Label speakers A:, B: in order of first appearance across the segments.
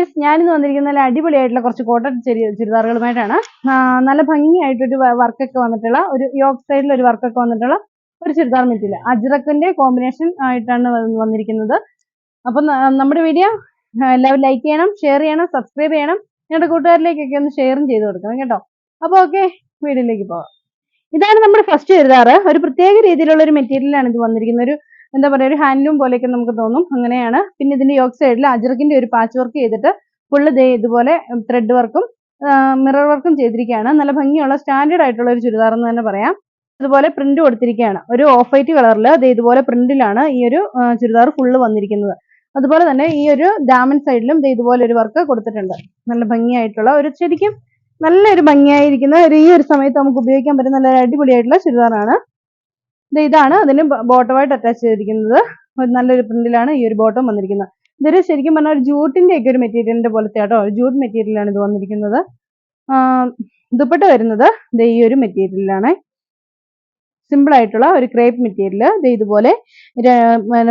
A: Guys ഞാനിന്ന് വന്നിരിക്കുന്ന നല്ല അടിപൊളിയായിട്ടുള്ള കുറച്ച് കോട്ടൺ ചെറിയ ചുരിദാറുകളുമായിട്ടാണ്. നല്ല ഭംഗിയായിട്ടൊരു വർക്കൊക്കെ വന്നിട്ടുള്ള ഒരു യോക്ക് സൈഡിൽ ഒരു വർക്കൊക്കെ വന്നിട്ടുള്ള ഒരു ചുരിദാർ മെറ്റീരിയൽ. അജ്രക്കിന്റെ കോമ്പിനേഷൻ ആയിട്ടാണ് വന്നിരിക്കുന്നത്. അപ്പം നമ്മുടെ വീഡിയോ എല്ലാവരും ലൈക്ക് ചെയ്യണം ഷെയർ ചെയ്യണം സബ്സ്ക്രൈബ് ചെയ്യണം. നിങ്ങളുടെ കൂട്ടുകാരിലേക്കൊക്കെ ഒന്ന് ഷെയറും ചെയ്ത് കൊടുക്കണം കേട്ടോ. അപ്പോൾ ഓക്കെ വീഡിയോയിലേക്ക് പോകാം. ഇതാണ് നമ്മുടെ ഫസ്റ്റ് ചുരിദാർ ഒരു പ്രത്യേക രീതിയിലുള്ള ഒരു മെറ്റീരിയലാണ് ഇത് വന്നിരിക്കുന്നത്. ഒരു എന്താ പറയുക ഒരു ഹാൻഡ്ലൂം പോലെയൊക്കെ നമുക്ക് തോന്നും. അങ്ങനെയാണ്. പിന്നെ ഇതിന്റെ യോക്ക് സൈഡിൽ അജർക്കിന്റെ ഒരു പാച്ച് വർക്ക് ചെയ്തിട്ട് ഫുള്ള് ദേ ഇതുപോലെ ത്രെഡ് വർക്കും മിറർ വർക്കും ചെയ്തിരിക്കുകയാണ്. നല്ല ഭംഗിയുള്ള സ്റ്റാൻഡേർഡ് ആയിട്ടുള്ള ഒരു ചുരിദാർ എന്ന് തന്നെ പറയാം. അതുപോലെ പ്രിന്റ് കൊടുത്തിരിക്കുകയാണ്. ഒരു ഓഫ് വൈറ്റ് കളറിൽ അത് ഇതുപോലെ പ്രിന്റിലാണ് ഈ ഒരു ചുരിദാർ ഫുള്ള് വന്നിരിക്കുന്നത്. അതുപോലെ തന്നെ ഈ ഒരു ഡാമൻ സൈഡിലും ഇതുപോലെ ഒരു വർക്ക് കൊടുത്തിട്ടുണ്ട്. നല്ല ഭംഗിയായിട്ടുള്ള ഒരു ശരിക്കും നല്ലൊരു ഭംഗിയായിരിക്കുന്ന ഒരു ഈ ഒരു സമയത്ത് നമുക്ക് ഉപയോഗിക്കാൻ പറ്റുന്ന നല്ല അടിപൊളിയായിട്ടുള്ള ചുരിദാറാണ്. ഇതാണ് അതിന് ബോട്ടമായിട്ട് അറ്റാച്ച് ചെയ്തിരിക്കുന്നത്. നല്ലൊരു പ്രിന്റിലാണ് ഈ ഒരു ബോട്ടം വന്നിരിക്കുന്നത്. ഇതൊരു ശരിക്കും പറഞ്ഞാൽ ഒരു ജൂട്ടിന്റെ ഒക്കെ ഒരു മെറ്റീരിയലിന്റെ പോലത്തെ കേട്ടോ ജൂട്ട് മെറ്റീരിയലാണ് ഇത് വന്നിരിക്കുന്നത്. ദുപ്പട്ട വരുന്നത് ഈ ഒരു മെറ്റീരിയലാണ് സിമ്പിൾ ആയിട്ടുള്ള ഒരു ക്രേപ്പ് മെറ്റീരിയൽ ഇതുപോലെ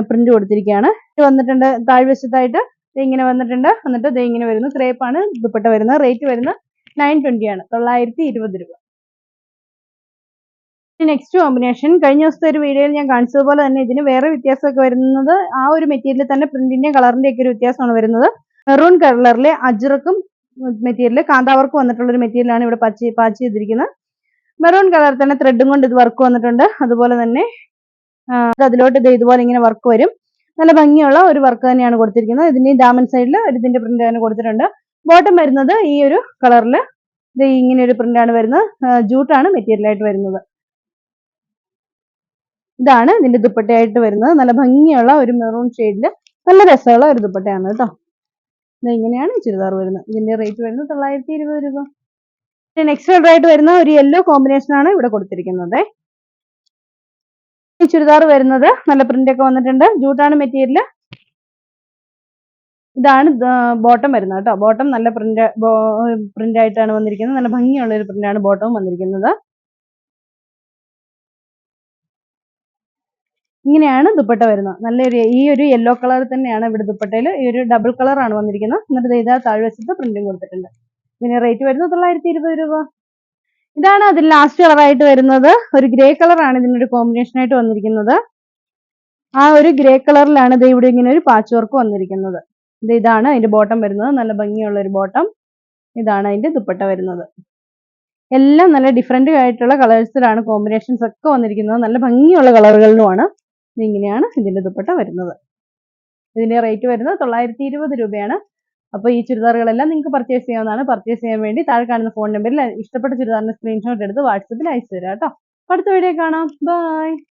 A: പ്രിന്റ് കൊടുത്തിരിക്കുകയാണ്. ഇത് വന്നിട്ടുണ്ട് താഴ്വശത്തായിട്ട്. ഇങ്ങനെ വന്നിട്ടുണ്ട്. എന്നിട്ട് ഇത് ഇങ്ങനെ വരുന്നു. ക്രേപ്പാണ് ദുപ്പട്ട വരുന്നത്. റേറ്റ് വരുന്നത് നയൻ ട്വന്റി ആണ്. തൊള്ളായിരത്തി ഇരുപത് രൂപ. നെക്സ്റ്റ് കോമ്പിനേഷൻ കഴിഞ്ഞ ദിവസത്തെ ഒരു വീഡിയോയിൽ ഞാൻ കാണിച്ചതുപോലെ തന്നെ ഇതിന് വേറെ വ്യത്യാസമൊക്കെ വരുന്നത്. ആ ഒരു മെറ്റീരിയൽ തന്നെ പ്രിന്റിന്റെയും കളറിന്റെ ഒക്കെ ഒരു വ്യത്യാസമാണ് വരുന്നത്. മെറൂൺ കളറിലെ അജ്രക്കും മെറ്റീരിയൽ കാന്താവർക്ക് വന്നിട്ടുള്ള ഒരു മെറ്റീരിയലാണ് ഇവിടെ പച്ച പാച്ച് ചെയ്തിരിക്കുന്നത്. മെറൂൺ കളർ തന്നെ ത്രെഡും കൊണ്ട് ഇത് വർക്ക് വന്നിട്ടുണ്ട്. അതുപോലെ തന്നെ അതിലോട്ട് ഇത് ഇതുപോലെ ഇങ്ങനെ വർക്ക് വരും. നല്ല ഭംഗിയുള്ള ഒരു വർക്ക് തന്നെയാണ് കൊടുത്തിരിക്കുന്നത്. ഇതിന്റെ ഡാമൻ സൈഡിൽ ഒരു ഇതിന്റെ പ്രിന്റ് തന്നെ കൊടുത്തിട്ടുണ്ട്. ബോട്ടം വരുന്നത് ഈ ഒരു കളറിൽ ഇത് ഇങ്ങനെ ഒരു പ്രിന്റാണ് വരുന്നത്. ജൂട്ടാണ് മെറ്റീരിയൽ ആയിട്ട് വരുന്നത്. ഇതാണ് ഇതിന്റെ ദുപ്പട്ടയായിട്ട് വരുന്നത്. നല്ല ഭംഗിയുള്ള ഒരു മെറൂൺ ഷെയ്ഡിൽ നല്ല രസമുള്ള ഒരു ദുപ്പട്ടയാണ് കേട്ടോ. ഇത് ഇങ്ങനെയാണ് ചുരിദാർ വരുന്നത്. ഇതിന്റെ റേറ്റ് വരുന്നത് തൊള്ളായിരത്തി ഇരുപത് രൂപ നെക്സ്റ്റ് കളർ ആയിട്ട് വരുന്ന ഒരു യെല്ലോ കോമ്പിനേഷൻ ആണ് ഇവിടെ കൊടുത്തിരിക്കുന്നത്. ഈ ചുരിദാർ വരുന്നത് നല്ല പ്രിന്റ് ഒക്കെ വന്നിട്ടുണ്ട്. ജൂട്ടാണ് മെറ്റീരിയൽ ഇതാണ് ബോട്ടം വരുന്നത് കേട്ടോ. ബോട്ടം നല്ല പ്രിന്റ് പ്രിന്റ് ആയിട്ടാണ് വന്നിരിക്കുന്നത്. നല്ല ഭംഗിയുള്ള ഒരു പ്രിന്റാണ് ആണ് ബോട്ടം വന്നിരിക്കുന്നത്. ഇങ്ങനെയാണ് ദുപ്പട്ട വരുന്നത്. നല്ലൊരു ഈ ഒരു യെല്ലോ കളർ തന്നെയാണ് ഇവിടെ ദുപ്പട്ടയിൽ ഈ ഒരു ഡബിൾ കളർ ആണ് വന്നിരിക്കുന്നത്. എന്നിട്ട് ഇതാ താഴ്വശത്ത് പ്രിന്റും കൊടുത്തിട്ടുണ്ട്. ഇതിന് റേറ്റ് വരുന്നത് തൊള്ളായിരത്തി ഇരുപത് രൂപ. ഇതാണ് അതിൽ ലാസ്റ്റ് കളറായിട്ട് വരുന്നത്. ഒരു ഗ്രേ കളറാണ് ഇതിനൊരു കോമ്പിനേഷൻ ആയിട്ട് വന്നിരിക്കുന്നത്. ആ ഒരു ഗ്രേ കളറിലാണ് ഇത് ഇവിടെ ഇങ്ങനെ ഒരു പാച്ച് വർക്ക് വന്നിരിക്കുന്നത്. ഇത് ഇതാണ് അതിന്റെ ബോട്ടം വരുന്നത്. നല്ല ഭംഗിയുള്ള ഒരു ബോട്ടം ഇതാണ് അതിന്റെ ദുപ്പട്ട വരുന്നത്. എല്ലാം നല്ല ഡിഫറെന്റ് ആയിട്ടുള്ള കളേഴ്സിലാണ് കോമ്പിനേഷൻസ് ഒക്കെ വന്നിരിക്കുന്നത്. നല്ല ഭംഗിയുള്ള കളറുകളിലുമാണ് ഇങ്ങനെയാണ് ഇതിന്റെ ദുപ്പട്ട വരുന്നത്. ഇതിന്റെ റേറ്റ് വരുന്നത് തൊള്ളായിരത്തി ഇരുപത് രൂപയാണ്. അപ്പോൾ ഈ ചുരിദാറുകളെല്ലാം നിങ്ങൾക്ക് പർച്ചേസ് ചെയ്യാവുന്നതാണ്. പർച്ചേസ് ചെയ്യാൻ വേണ്ടി താഴെ കാണുന്ന ഫോൺ നമ്പറിൽ ഇഷ്ടപ്പെട്ട ചുരിദാറിന്റെ സ്ക്രീൻഷോട്ട് എടുത്ത് വാട്സപ്പിൽ അയച്ചു തരാം കേട്ടോ. അടുത്ത വീഡിയോ കാണാം. ബൈ